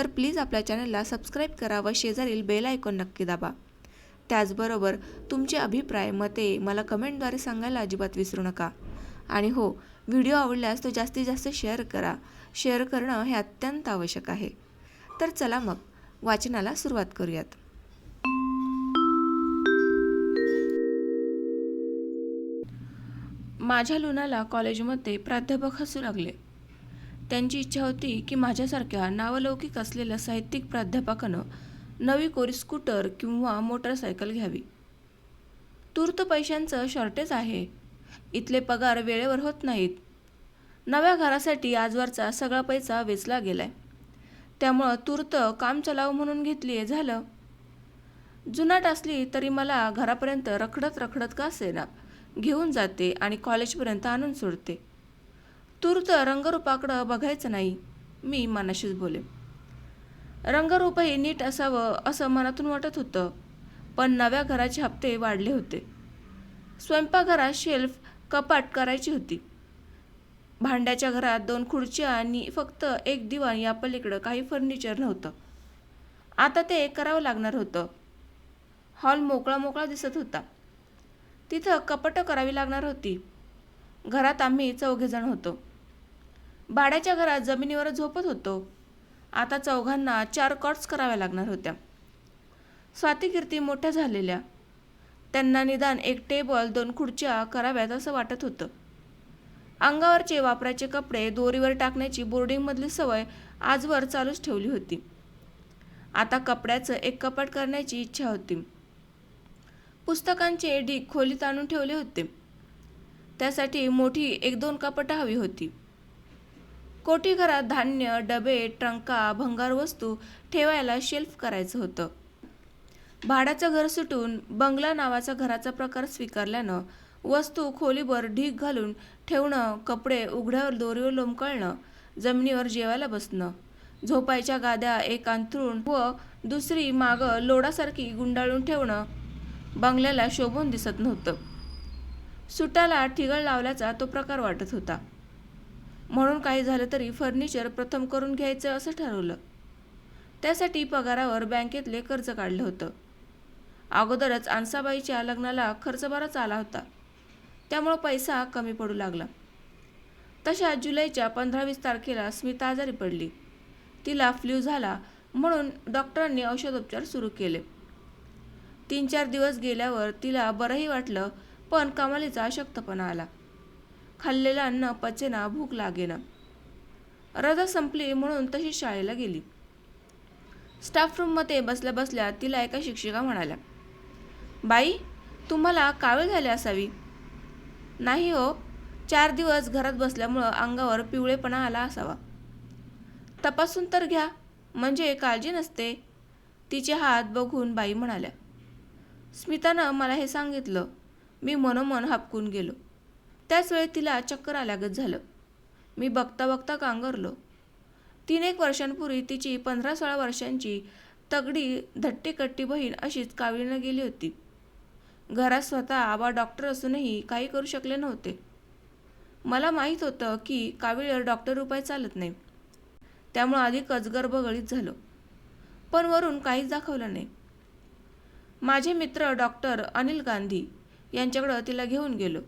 तर प्लीज आपल्या चॅनलला सबस्क्राईब करा व शेजारील बेल आयकॉन नक्की दाबा. त्याचबरोबर तुमचे अभिप्राय मते मला कमेंटद्वारे सांगायला अजिबात विसरू नका. आणि हो व्हिडिओ आवडल्यास तो जास्तीत जास्त शेअर करा. शेअर करणं हे अत्यंत आवश्यक आहे. तर चला मग वाचनाला सुरुवात करूयात. माझ्या लुनाला कॉलेजमध्ये प्राध्यापक हसू लागले. त्यांची इच्छा होती की माझ्यासारख्या नावलौकिक असलेल्या साहित्यिक प्राध्यापकानं नवी कोरी स्कूटर किंवा मोटरसायकल घ्यावी. तूर्त पैशांचं शॉर्टेज आहे. इथले पगार वेळेवर होत नाहीत. नव्या घरासाठी आजवरचा सगळा पैसा वेचला गेलाय. त्यामुळं तूर्त काम चलावं म्हणून घेतली आहे झालं. जुनाट असली तरी मला घरापर्यंत रखडत रखडत का असेना? घेऊन जाते आणि कॉलेजपर्यंत आणून सोडते. तूर्त रंगरूपाकडं बघायचं नाही. मी मनाशीच बोले. रंगरूपही नीट असावं असं मनातून वाटत होतं पण नव्या घराचे हप्ते वाढले होते. स्वयंपाकघरात शेल्फ कपाट करायची होती. भांड्याच्या घरात दोन खुर्च्या आणि फक्त एक दिवाण या पलीकडं काही फर्निचर नव्हतं. आता ते करावं लागणार होतं. हॉल मोकळा मोकळा दिसत होता. तिथं कपाटं करावी लागणार होती. घरात आम्ही चौघेजण होतो. भाड्याच्या घरात जमिनीवर झोपत होतो. आता चौघांना चार कॉट्स कराव्या लागणार होत्या. स्वातीकीर्ती मोठ्या झालेल्या. त्यांना निदान एक टेबल दोन खुर्च्या कराव्यात असं वाटत होतं. अंगावरचे वापराचे कपडे दोरीवर टाकण्याची बोर्डिंगमधली सवय आजवर चालूच ठेवली होती. आता कपड्याचं एक कपाट करण्याची इच्छा होती. पुस्तकांचे ढीक खोलीत आणून ठेवले होते. त्यासाठी मोठी एक दोन कपाटं हवी होती. कोटी घरात धान्य डबे ट्रंका भंगार वस्तू ठेवायला शेल्फ करायचं होतं. भाड्याचं घर सुटून बंगला नावाचा घराचा प्रकार स्वीकारल्यानं वस्तू खोलीवर ढीक घालून ठेवणं कपडे उघड्यावर दोरीवर लोंबकळणं जमिनीवर जेवायला बसणं झोपायच्या गाद्या एक अंथरूण व दुसरी मागं लोडासारखी गुंडाळून ठेवणं बंगल्याला शोभून दिसत नव्हतं. सुटाला ठिगळ लावल्याचा तो प्रकार वाटत होता. म्हणून काही झालं तरी फर्निचर प्रथम करून घ्यायचं असं ठरवलं. त्यासाठी पगारावर बँकेतले कर्ज काढलं होतं. अगोदरच आनसाबाईच्या लग्नाला खर्च बराच आला होता. त्यामुळं पैसा कमी पडू लागला. तशा जुलैच्या पंधरावीस तारखेला स्मिता आजारी पडली. तिला फ्ल्यू झाला म्हणून डॉक्टरांनी औषधोपचार सुरू केले. तीन चार दिवस गेल्यावर तिला बरंही वाटलं पण कमालीचा अशक्तपणा आला. खाल्लेलं अन्न पचेना भूक लागेना रजा संपली म्हणून तशी शाळेला गेली. स्टाफ रूममध्ये बसल्या बसल्या तिला एका शिक्षिका म्हणाल्या बाई तुम्हाला कावीळ झाली असावी? नाही हो चार दिवस घरात बसल्यामुळं अंगावर पिवळेपणा आला असावा. तपासून तर घ्या म्हणजे काळजी नसते. तिचे हात बघून बाई म्हणाल्या स्मितानं मला हे सांगितलं. मी मनोमन हापकून गेलो. त्याच वेळी तिला चक्कर आल्यागत झालं. मी बघता बघता कांगरलो. तीन एक वर्षांपूर्वी तिची पंधरा सोळा वर्षांची तगडी धट्टीकट्टी बहीण अशीच कावीळनं गेली होती. घरात स्वतः आबा डॉक्टर असूनही काही करू शकले नव्हते. मला माहीत होतं की काविळीवर डॉक्टर उपाय चालत नाही. त्यामुळं अधिकच गर्भगळीत झालो. पण वरून काहीच दाखवलं नाही. माझे मित्र डॉक्टर अनिल गांधी यांच्याकडं तिला घेऊन गेलो.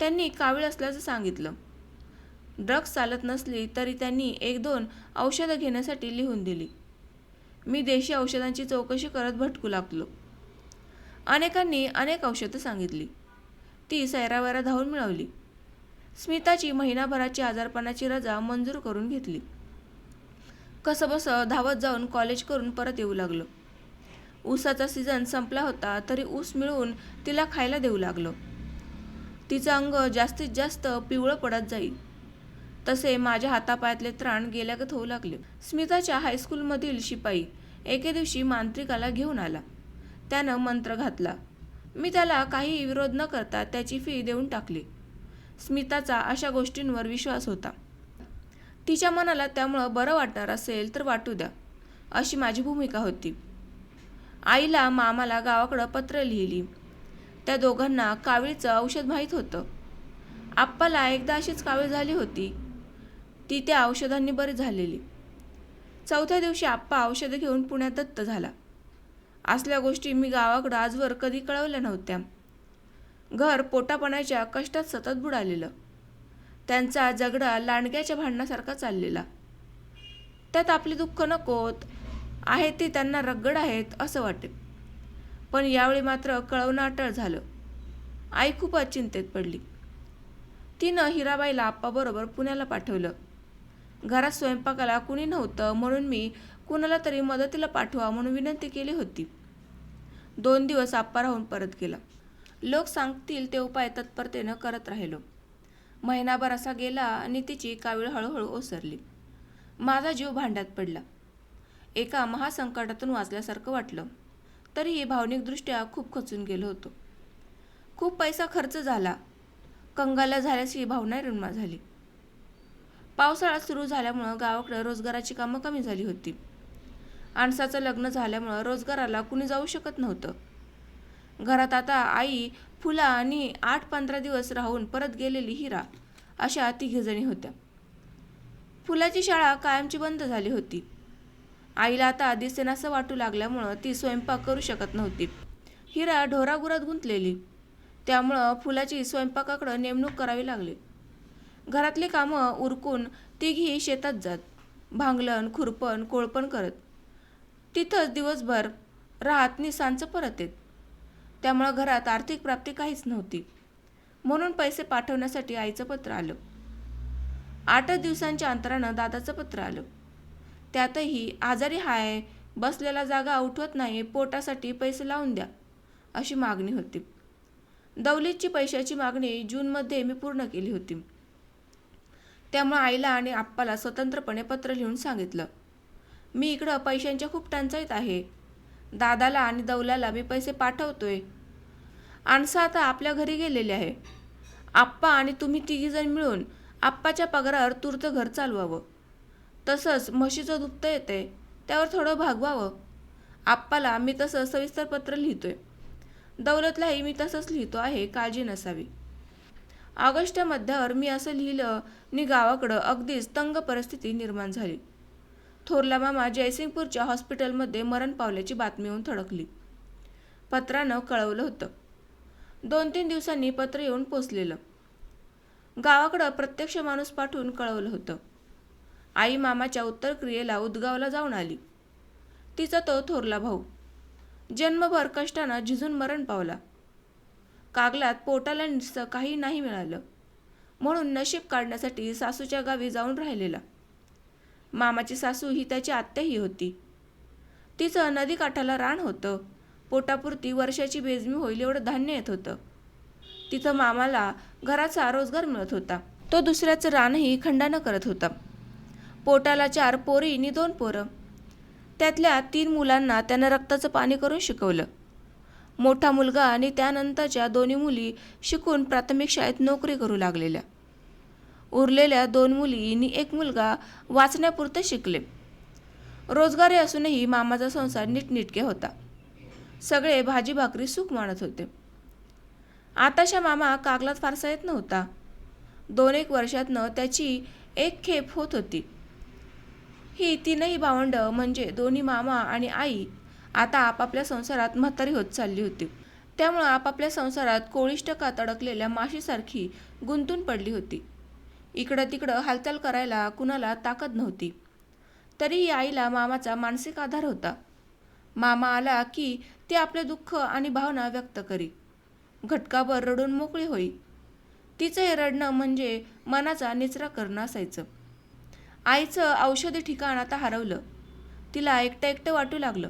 त्यांनी कावीळ असल्याचं सांगितलं. ड्रग्स चालत नसली तरी त्यांनी एक दोन औषधं घेण्यासाठी लिहून दिली. मी देशी औषधांची चौकशी करत भटकू लागलो. अनेकांनी अनेक औषधं सांगितली. ती सैरावैरा धावून मिळवली. स्मिताची महिनाभराची आजारपणाची रजा मंजूर करून घेतली. कसंबसं धावत जाऊन कॉलेज करून परत येऊ लागलो. ऊसाचा सीझन संपला होता तरी ऊस मिळवून तिला खायला देऊ लागलो. तिचं अंग जास्तीत जास्त पिवळं पडत जाईल. तसे माझ्या हातापायातले त्राण गेल्यागत होऊ लागले. स्मिताच्या हायस्कूलमधील शिपाई एके दिवशी मांत्रिकाला घेऊन आला. त्यानं मंत्र घातला. मी त्याला काही विरोध न करता त्याची फी देऊन टाकली. स्मिताचा अशा गोष्टींवर विश्वास होता. तिच्या मनाला त्यामुळं बरं वाटणार असेल तर वाटू द्या. अशी माझी भूमिका होती. आईला मामाला गावाकडं पत्र लिहिली. त्या दोघांना कावीळचं औषध माहीत होतं. आप्पाला एकदा अशीच कावीळ झाली होती. ती त्या औषधांनी बरी झालेली. चौथ्या दिवशी आप्पा औषधं घेऊन पुण्यात दत्त झाला. असल्या गोष्टी मी गावाकडं आजवर कधी कळवल्या नव्हत्या. घर पोटापणाच्या कष्टात सतत बुडालेलं. त्यांचा जगडा लांडग्याच्या भांडणासारखा चाललेला. त्यात आपली दुःख नकोत आहे ते त्यांना रगड आहेत असं वाटेल पण यावेळी मात्र कळवणं अटळ झालं. आई खूपच चिंतेत पडली. तिनं हिराबाईला आप्पाबरोबर पुण्याला पाठवलं. घरात स्वयंपाकाला कुणी नव्हतं म्हणून मी कुणाला तरी मदतीला पाठवा म्हणून विनंती केली होती. दोन दिवस आप्पा राहून परत गेला. लोक सांगतील ते उपाय तत्परतेनं करत राहिलो. महिनाभर असा गेला आणि तिची कावीळ हळूहळू ओसरली. माझा जीव भांड्यात पडला. एका महासंकटातून वाचल्यासारखं वाटलं. तरीही भावनिकदृष्ट्या खूप खचून गेलो होतो. खूप पैसा खर्च झाला. कंगाला झाल्याची भावना निर्माण झाली. पावसाळा सुरू झाल्यामुळं गावाकडं रोजगाराची कामं कमी झाली होती. आणसाचं लग्न झाल्यामुळं रोजगाराला कुणी जाऊ शकत नव्हतं. घरात आता आई फुला आणि आठ पंधरा दिवस राहून परत गेलेली हिरा अशा तिघीजणी होत्या. फुलाची शाळा कायमची बंद झाली होती. आईला आता दिसेनासं वाटू लागल्यामुळं ती स्वयंपाक करू शकत नव्हती. हिरा ढोरागुरात गुंतलेली. त्यामुळं फुलाची स्वयंपाकाकडं नेमणूक करावी लागली. घरातली कामं उरकून तिघी शेतात जात. भांगलन खुरपण कोळपण करत. तिथंच दिवसभर राहत निसांचं परत येत. त्यामुळं घरात आर्थिक प्राप्ती काहीच नव्हती. म्हणून पैसे पाठवण्यासाठी आईचं पत्र आलं. आठच दिवसांच्या अंतरानं दादाचं पत्र आलं. त्यातही आजारी हाय बसलेला जागा उठवत नाही पोटासाठी पैसे लावून द्या अशी मागणी होती. दौलीची पैशाची मागणी जूनमध्ये मी पूर्ण केली होती. त्यामुळे आईला आणि आप्पाला स्वतंत्रपणे पत्र लिहून सांगितलं. मी इकडं पैशांच्या खूप टंचाईत आहे. दादाला आणि दौलाला मी पैसे पाठवतोय. आणसा आता आपल्या घरी गेलेले आहे. आप्पा आणि तुम्ही तिघीजण मिळून आप्पाच्या पगारावर तूर्त घर चालवावं. तसंच म्हशीचं दुप्त येते त्यावर थोडं भागवावं. आप्पाला मी तसं सविस्तर पत्र लिहितोय. दौलतलाही मी तसंच लिहितो आहे काळजी नसावी. ऑगस्टच्या मध्यावर मी असं लिहिलं नि गावाकडं अगदीच तंग परिस्थिती निर्माण झाली. थोरला मामा जयसिंगपूरच्या हॉस्पिटलमध्ये मरण पावल्याची बातमी येऊन थडकली. पत्रानं कळवलं होतं. दोन तीन दिवसांनी पत्र येऊन पोचलेलं. गावाकडं प्रत्यक्ष माणूस पाठवून कळवलं होतं. आई मामाच्या उत्तर क्रियेला उदगावला जाऊन आली. तिचा तो थोरला भाऊ. जन्मभर कष्टानं झिजून मरण पावला. कागलात पोटाला निसं काही नाही मिळालं. म्हणून नशीब काढण्यासाठी सासूच्या गावी जाऊन राहिलेला. मामाची सासू ही त्याची आत्याही होती. तिचं नदीकाठाला रान होतं. पोटापुरती वर्षाची बेजमी होईल एवढं धान्य येत होतं. तिथं मामाला घराचा रोजगार मिळत होता. तो दुसऱ्याचं रानही खंडानं करत होता. पोटाला चार पोरी आणि दोन पोरं. त्यातल्या तीन मुलांना त्यानं रक्ताचं पाणी करून शिकवलं. मोठा मुलगा आणि त्यानंतरच्या दोन्ही मुली शिकून प्राथमिक शाळेत नोकरी करू लागलेल्या. उरलेल्या दोन मुली आणि एक मुलगा वाचण्यापुरते शिकले. रोजगारी असूनही मामाचा संसार नीटनिटके होता. सगळे भाजी भाकरी सुख मानत होते. आताशा मामा कागलात फारसा येत नव्हता. दोन एक वर्षातनं त्याची एक खेप होत होती. ही तीनही भावंड म्हणजे दोन्ही मामा आणि आई आता आपापल्या संसारात म्हातारी होत चालली होती. त्यामुळं आपापल्या संसारात कोळिष्टकात अडकलेल्या माशीसारखी गुंतून पडली होती. इकडं तिकडं हालचाल करायला कुणाला ताकद नव्हती. तरीही आईला मामाचा मानसिक आधार होता. मामा आला की ती आपले दुःख आणि भावना व्यक्त करी. घटकाभर रडून मोकळी होई. तिचं हे रडणं म्हणजे मनाचा निचरा करणं असायचं. आईचं औषधी ठिकाण आता हरवलं. तिला एकटं एकटं वाटू लागलं.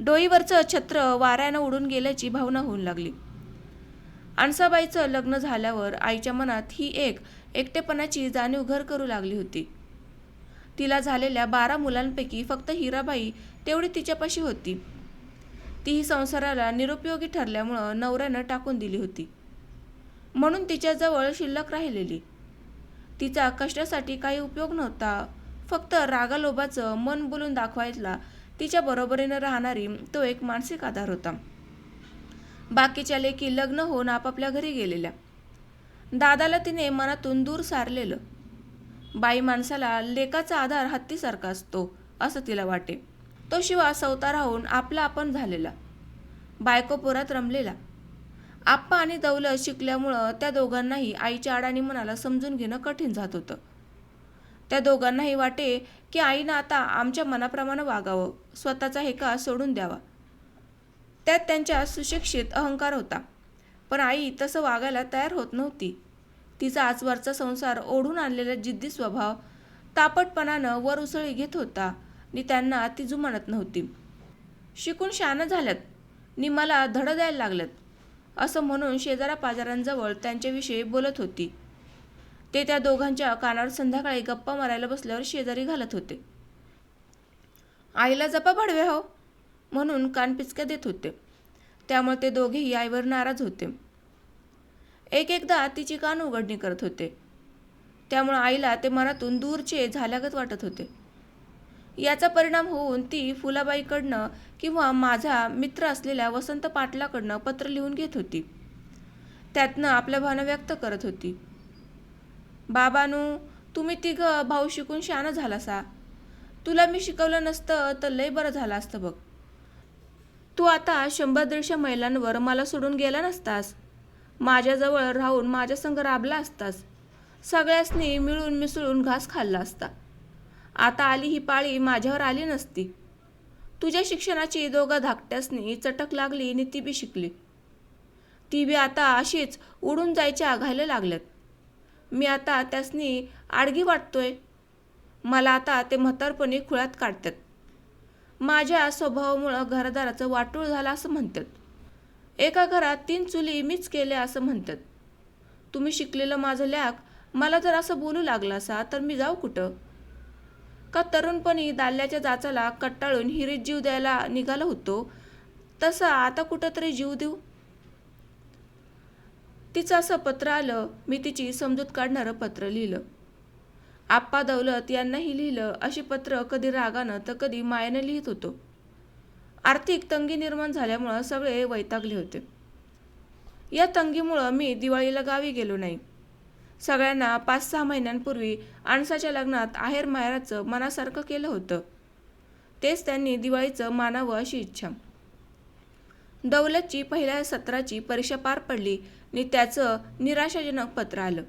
डोईवरचं छत्र वाऱ्यानं उडून गेल्याची भावना होऊन लागली. आणसाबाईचं लग्न झाल्यावर आईच्या मनात ही एक एकटेपणाची जाणीव घर करू लागली होती. तिला झालेल्या बारा मुलांपैकी फक्त हिराबाई तेवढी तिच्यापाशी होती. तीही संसाराला निरुपयोगी ठरल्यामुळं नवऱ्यानं टाकून दिली होती. म्हणून तिच्याजवळ शिल्लक राहिलेली. तिचा कष्टासाठी काही उपयोग नव्हता. फक्त रागालोभाचं मन बोलून दाखवायला तिच्या बरोबरीनं राहणारी तो एक मानसिक आधार होता. बाकीच्या लेकी लग्न होऊन आपापल्या घरी गेलेल्या. दादाला तिने मनातून दूर सारलेलं. बाई माणसाला लेकाचा आधार हत्तीसारखा असतो असं तिला वाटे. तो शिवा सवता राहून आपला आपण झालेला. बायकोपुरात रमलेला. आप्पा आणि दौलत शिकल्यामुळं त्या दोघांनाही आईच्या अडाणी मनाला समजून घेणं कठीण जात होतं. त्या दोघांनाही वाटे की आईनं आता आमच्या मनाप्रमाणे वागावं स्वतःचा हेका सोडून द्यावा. त्यात त्यांच्या सुशिक्षित अहंकार होता. पण आई तसं वागायला तयार होत नव्हती. तिचा आजवरचा संसार ओढून आणलेला जिद्दी स्वभाव तापटपणानं वर उसळी घेत होता आणि त्यांना ती जुमानत नव्हती. शिकून शानं झाल्यात. नि मला धडं द्यायला लागल्यात. असं म्हणून शेजारा पाजारांजवळ त्यांच्याविषयी बोलत होती. ते त्या दोघांच्या कानावर संध्याकाळी गप्पा मारायला बसल्यावर शेजारी घालत होते. आईला जपा पडवे हो म्हणून कानपिचक्या देत होते. त्यामुळे ते दोघेही आईवर नाराज होते. एक एकदा तिची कान उघडणी करत होते. त्यामुळे आईला ते मनातून दूरचे झाल्यागत वाटत होते. याचा परिणाम होऊन ती फुलाबाईकडनं किंवा माझा मित्र असलेल्या वसंत पाटलाकडनं पत्र लिहून घेत होती. त्यातनं आपल्या भावना व्यक्त करत होती. बाबानू तुम्ही तिघं भाऊ शिकून शहाणं झालासा. तुला मी शिकवलं नसतं तर लय बरं झालं असतं बघ. तू आता शंभर दीडशे महिलांवर मला सोडून गेला नसतास. माझ्याजवळ राहून माझ्या संग राबला असतास. सगळ्यासनी मिळून मिसळून घास खाल्ला असता. आता आली ही पाळी माझ्यावर आली नसती. तुझ्या शिक्षणाची दोघा धाकट्यासनी चटक लागली आणि ती बी शिकली. ती बी आता अशीच उडून जायच्या आघायला लागल्यात. मी आता त्यासनी आडगी वाटतोय. मला आता ते म्हातारपणी खुळ्यात काढतात माझ्या स्वभावामुळं घरदाराचं वाटूळ झालं असं म्हणतात एका घरात तीन चुली मीच केल्या असं म्हणतात तुम्ही शिकलेलं माझं लॅक मला जर असं बोलू लागला असा तर मी जाऊ कुठं? का तरुणपणी दाल्याच्या जाचाला कट्टाळून हिरीत जीव द्यायला निघाला होतो. तसा आता कुठंतरी जीव देऊ? तिचं असं पत्र आलं मी तिची समजूत काढणारं पत्र लिहिलं. आप्पा दौलत यांनाही लिहिलं अशी पत्र कधी रागानं तर कधी मायेनं लिहित होतो. आर्थिक तंगी निर्माण झाल्यामुळं सगळे वैतागले होते. या तंगीमुळं मी दिवाळीला गावी गेलो नाही. सगळ्यांना पाच सहा महिन्यांपूर्वी आणसाच्या लग्नात आहेर माहेराचं मनासारखं केलं होतं. तेच त्यांनी दिवाळीचं मानावं अशी इच्छा. दौलतची पहिल्या सत्राची परीक्षा पार पडली आणि त्याचं निराशाजनक पत्र आलं.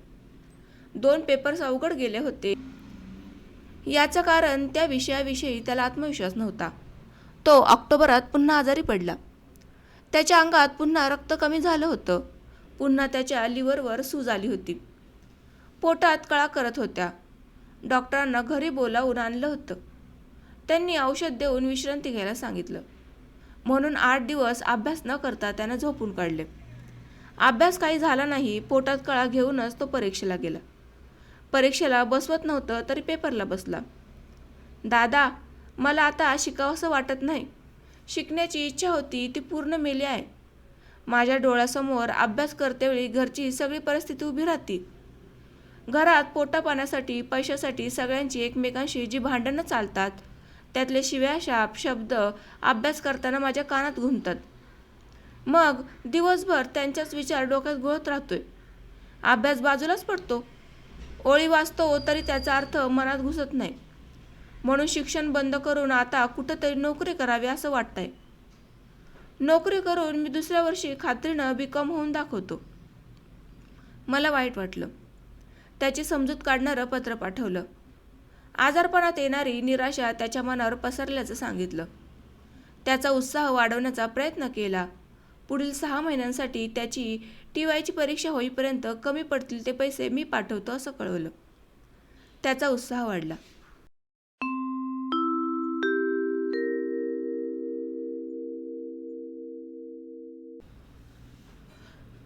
दोन पेपर्स अवघड गेले होते. याचं कारण त्या विषयाविषयी त्याला आत्मविश्वास नव्हता. तो ऑक्टोबरात पुन्हा आजारी पडला. त्याच्या अंगात पुन्हा रक्त कमी झालं होतं. पुन्हा त्याच्या लिव्हरवर सूज आली होती. पोटात कळा करत होत्या. डॉक्टरांना घरी बोलावून आणलं होतं. त्यांनी औषध देऊन विश्रांती घ्यायला सांगितलं. म्हणून आठ दिवस अभ्यास न करता त्यानं झोपून काढले. अभ्यास काही झाला नाही पोटात कळा घेऊनच तो परीक्षेला गेला. परीक्षेला बसवत नव्हतं तरी पेपरला बसला. दादा मला आता शिकावंसं वाटत नाही. शिकण्याची इच्छा होती ती पूर्ण मेली आहे. माझ्या डोळ्यासमोर अभ्यास करतेवेळी घरची सगळी परिस्थिती उभी राहते. घरात पोटापाण्यासाठी पैशासाठी सगळ्यांची एकमेकांशी जी भांडणं चालतात त्यातले शिव्याशाप शब्द अभ्यास करताना माझ्या कानात घुमतात मग दिवसभर त्यांचाच विचार डोक्यात घोळत राहतोय. अभ्यास बाजूलाच पडतो. ओळी वाचतो तरी त्याचा अर्थ मनात घुसत नाही. म्हणून शिक्षण बंद करून आता कुठंतरी नोकरी करावी असं वाटतंय. नोकरी करून मी दुसऱ्या वर्षी खात्रीनं बी कॉम होऊन दाखवतो. मला वाईट वाटलं. त्याची समजूत काढणारं पत्र पाठवलं. आजारपणात येणारी निराशा त्याच्या मनावर पसरल्याचं सांगितलं. त्याचा उत्साह वाढवण्याचा प्रयत्न केला. पुढील सहा महिन्यांसाठी त्याची टी वायची परीक्षा होईपर्यंत कमी पडतील ते पैसे मी पाठवतो असं कळवलं. त्याचा उत्साह वाढला.